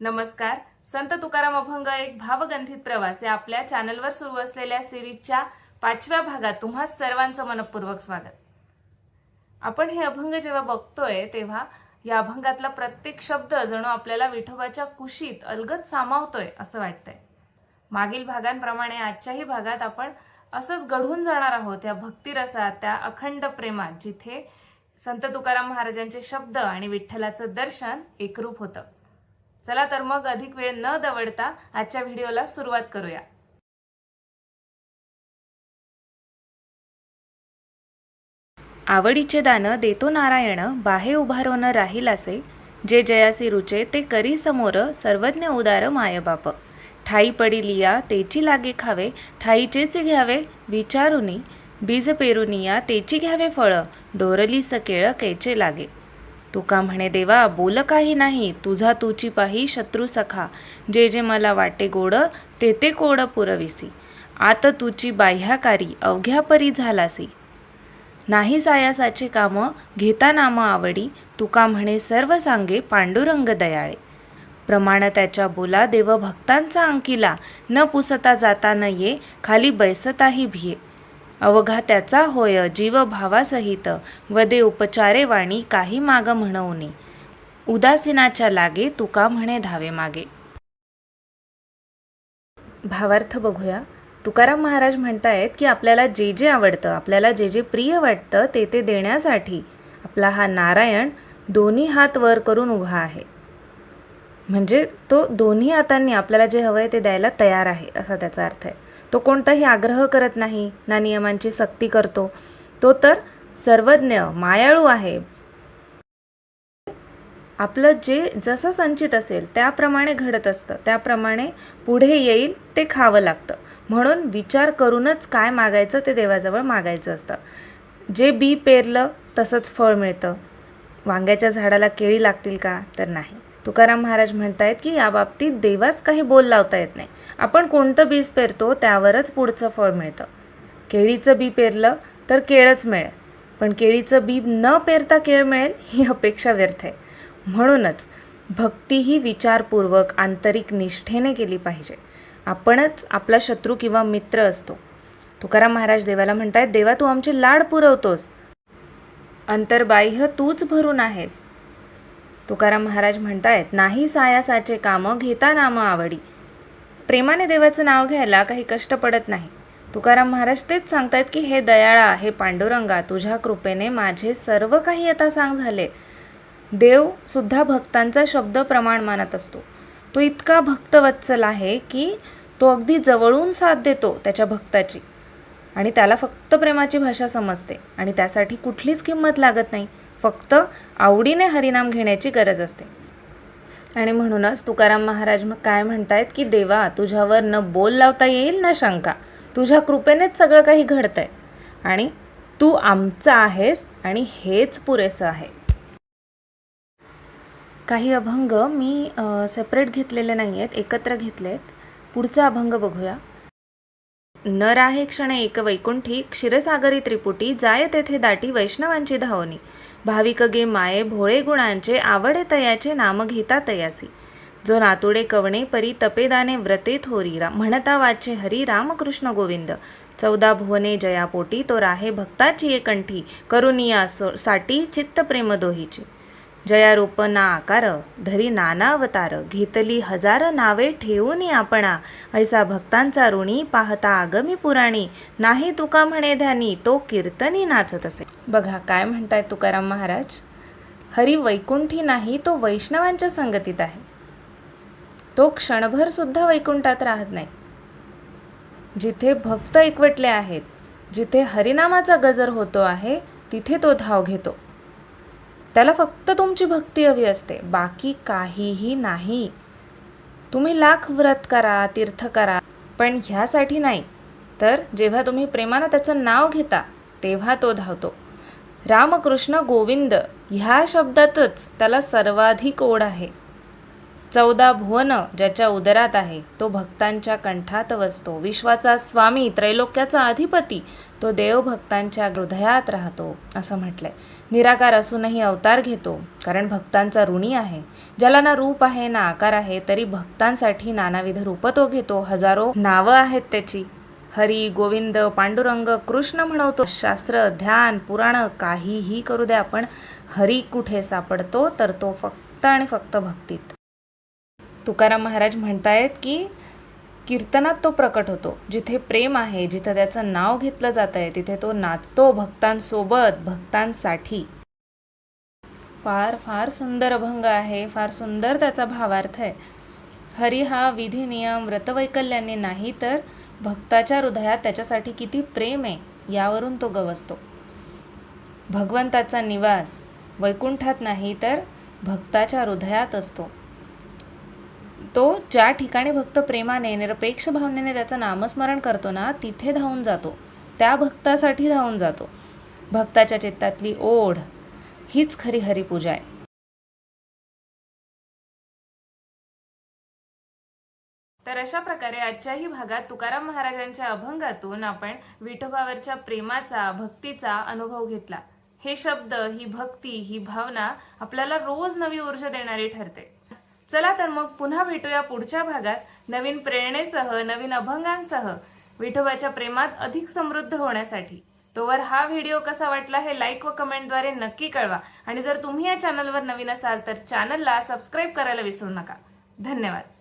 नमस्कार. संत तुकाराम अभंग एक भावगंधित प्रवास या आपल्या चॅनलवर सुरू असलेल्या सिरीजच्या पाचव्या भागात तुम्हा सर्वांचं मनपूर्वक स्वागत. आपण हे अभंग जेव्हा बघतोय तेव्हा या अभंगातला प्रत्येक शब्द जणू आपल्याला विठोबाच्या कुशीत अलगद सामावतोय असं वाटतंय. मागील भागांप्रमाणे आजच्याही भागात आपण असंच घडून जाणार आहोत या भक्तिरसात त्या अखंड प्रेमात जिथे संत तुकाराम महाराजांचे शब्द आणि विठ्ठलाचं दर्शन एकरूप होतं. चला तर मग अधिक वेळ न दवडता आजच्या व्हिडिओला सुरुवात करूया. आवडीचे दान देतो नारायण बाहे उभारोन राहील असे. जे जयासी रुचे ते करी समोर सर्वज्ञ उदार मायबाप ठाई पडिलिया तेची लागे खावे. ठाईचेच घ्यावे विचारुनी. बीज पेरुनिया तेची घ्यावे फळ. डोरली सकेळ कैचे लागे. तुका म्हणे देवा बोल काही नाही. तुझा तुची पाही शत्रू सखा. जे जे मला वाटे गोड ते ते कोड पुरविसी. आत तुची बाह्याकारी अवघ्या परी झालासी. नाही सायासाचे कामं घेता नाम आवडी. तुका म्हणे सर्व सांगे पांडुरंग दयाळे. प्रमाण त्याच्या बोला देव भक्तांचा अंकिला. न पुसता जाता न ये खाली बैसताही भिये. अवघात्याचा होय जीव भावासहित वदे उपचारे वाणी काही माग म्हणवणे. उदासीनाच्या लागे तुका म्हणे धावे मागे. भावार्थ बघूया. तुकाराम महाराज म्हणतायत की आपल्याला जे जे आवडतं आपल्याला जे जे प्रिय वाटतं ते ते देण्यासाठी आपला हा नारायण दोन्ही हात वर करून उभा आहे. म्हणजे तो दोन्ही हातांनी आपल्याला जे हवं आहे ते द्यायला तयार आहे असा त्याचा अर्थ आहे. तो कोणताही आग्रह करत नाही ना नियमांची सक्ती करतो. तो तर सर्वज्ञ मायाळू आहे. आपलं जे जसं संचित असेल त्याप्रमाणे घडत असतं. त्याप्रमाणे पुढे येईल ते खावं लागतं. म्हणून विचार करूनच काय मागायचं ते देवाजवळ मागायचं असतं. जे बी पेरलं तसंच फळ मिळतं. वांग्याच्या झाडाला केळी लागतील का? तर नाही. तुकाराम महाराज म्हणतायत की या बाबतीत देवाच काही बोल लावता येत नाही. आपण कोणतं बीज पेरतो त्यावरच पुढचं फळ मिळतं. केळीचं बी पेरलं तर केळच मिळेल. पण केळीचं बी न पेरता केळ मिळेल ही अपेक्षा व्यर्थ आहे. म्हणूनच भक्ती ही विचारपूर्वक आंतरिक निष्ठेने केली पाहिजे. आपणच आपला शत्रू किंवा मित्र असतो. तुकाराम महाराज देवाला म्हणतायत देवा तू आमचे लाड पुरवतोस. अंतर्बाह्य तूच भरून आहेस. तुकाराम महाराज म्हणतायत नाही सायासाचे कामं घेता नामं आवडी. प्रेमाने देवाचं नाव घ्यायला काही कष्ट पडत नाही. तुकाराम महाराज तेच सांगतायत की हे दयाळा हे पांडुरंगा तुझ्या कृपेने माझे सर्व काही आता सांग झाले. देव सुद्धा भक्तांचा शब्द प्रमाण मानत असतो. तो इतका भक्तवत्सल आहे की तो अगदी जवळून साथ देतो त्याच्या भक्ताची. आणि त्याला फक्त प्रेमाची भाषा समजते. आणि त्यासाठी कुठलीच किंमत लागत नाही. फक्त आवडीने हरिनाम घेण्याची गरज असते. आणि म्हणूनच तुकाराम महाराज मग काय म्हणतायत की देवा तुझ्यावर न बोल लावता येईल ना शंका. तुझ्या कृपेनेच सगळं काही घडतंय. आणि तू आमचा आहेस आणि हेच पुरेसं आहे. काही अभंग मी सेपरेट घेतलेले नाही आहेत एकत्र घेतले आहेत पुढचा अभंग बघूया. न राहे क्षण एक वैकुंठी क्षीरसागरी त्रिपुटी जाय तेथे दाटी वैष्णवांची धावनी. भाविक गे माये भोळे गुणांचे आवडे तयाचे नाम घेता तयासी. जो नातुडे कवणे परी तपेदाने व्रते थोरी रा म्हणता वाचे हरी रामकृष्ण गोविंद. चौदा भुवने जयापोटी तो राहे भक्ताची एकंठी करुनिया सो साठी चित्त प्रेम दोहीची. जयारूप ना आकार धरी नाना अवतार घेतली हजार नावे ठेवून आपणा. ऐसा भक्तांचा ऋणी पाहता आगमी पुराणी. नाही तुका म्हणे ध्यानी तो कीर्तनी नाचत असे. बघा काय म्हणताय तुकाराम महाराज? हरी वैकुंठी नाही तो वैष्णवांच्या संगतीत आहे. तो क्षणभर सुद्धा वैकुंठात राहत नाही. जिथे भक्त एकवटले आहेत जिथे हरिनामाचा गजर होतो आहे तिथे तो धाव घेतो. त्याला फक्त तुमची भक्ती हवी असते. बाकी काहीही नाही. तुम्ही लाख व्रत करा तीर्थ करा पण ह्यासाठी नाही. तर जेव्हा तुम्ही प्रेमानं त्याचं नाव घेता तेव्हा तो धावतो. रामकृष्ण गोविंद ह्या शब्दातच त्याला सर्वाधिक ओढ आहे. चौदा भुवन ज्याच्या उदरात आहे तो भक्तांच्या कंठात वसतो. विश्वाचा स्वामी त्रैलोक्याचा अधिपती तो देवभक्तांच्या हृदयात राहतो असं म्हटलंय. निराकार असूनही अवतार घेतो कारण भक्तांचा ऋणी आहे. ज्याला ना रूप आहे ना आकार आहे तरी भक्तांसाठी नानाविध रूप तो घेतो. हजारो नावं आहेत त्याची. हरी गोविंद पांडुरंग कृष्ण म्हणवतो. शास्त्र ध्यान पुराण काहीही करू द्या आपण हरी कुठे सापडतो तर तो फक्त आणि फक्त भक्तीत. तुकाराम महाराज म्हणतायत की कीर्तनात तो प्रकट होतो. जिथे प्रेम आहे जिथं त्याचं नाव घेतलं जात आहे तिथे तो नाचतो भक्तांसोबत भक्तांसाठी. फार फार सुंदर अभंग आहे फार सुंदर त्याचा भावार्थ आहे. हरी हा विधी नियम व्रतवैकल्याने नाही तर भक्ताच्या हृदयात त्याच्यासाठी किती प्रेम आहे यावरून तो गवसतो. भगवंताचा निवास वैकुंठात नाही तर भक्ताच्या हृदयात असतो. तो ज्या ठिकाणी भक्त प्रेमाने निरपेक्ष भावनेने त्याचं नामस्मरण करतो ना तिथे धावून जातो. त्या भक्तासाठी धावून जातो. भक्ताच्या चित्तातली ओढ हीच खरी हरिपूजा आहे. तर अशा प्रकारे आजच्याही भागात तुकाराम महाराजांच्या अभंगातून आपण विठोबावरच्या प्रेमाचा भक्तीचा अनुभव घेतला. हे शब्द ही भक्ती ही भावना आपल्याला रोज नवी ऊर्जा देणारी ठरते. चला तर मग पुन्हा भेटूया पुढच्या भागात नवीन प्रेरणेसह नवीन अभंगांसह विठोबाच्या प्रेमात अधिक समृद्ध होण्यासाठी. तोवर हा व्हिडिओ कसा वाटला हे लाईक व कमेंटद्वारे नक्की कळवा. आणि जर तुम्ही या चॅनलवर नवीन असाल तर चॅनलला सबस्क्राईब करायला विसरू नका. धन्यवाद.